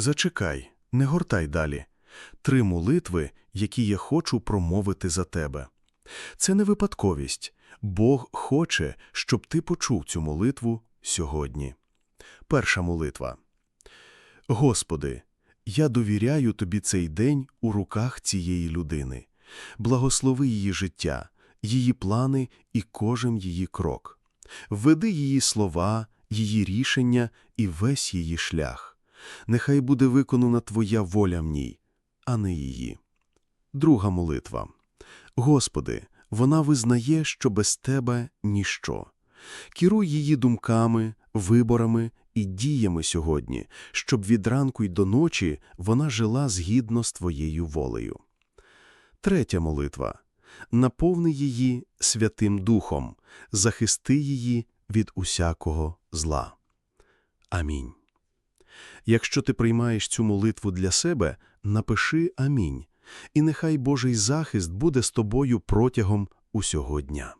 Зачекай, не гортай далі. Три молитви, які я хочу промовити за тебе. Це не випадковість. Бог хоче, щоб ти почув цю молитву сьогодні. Перша молитва. Господи, я довіряю Тобі цей день у руках цієї людини. Благослови її життя, її плани і кожен її крок. Введи її слова, її рішення і весь її шлях. Нехай буде виконана Твоя воля в а не її. Друга молитва. Господи, вона визнає, що без Тебе ніщо. Керуй її думками, виборами і діями сьогодні, щоб від ранку й до ночі вона жила згідно з Твоєю волею. Третя молитва. Наповни її Святим Духом, захисти її від усякого зла. Амінь. Якщо ти приймаєш цю молитву для себе, напиши «Амінь», і нехай Божий захист буде з тобою протягом усього дня.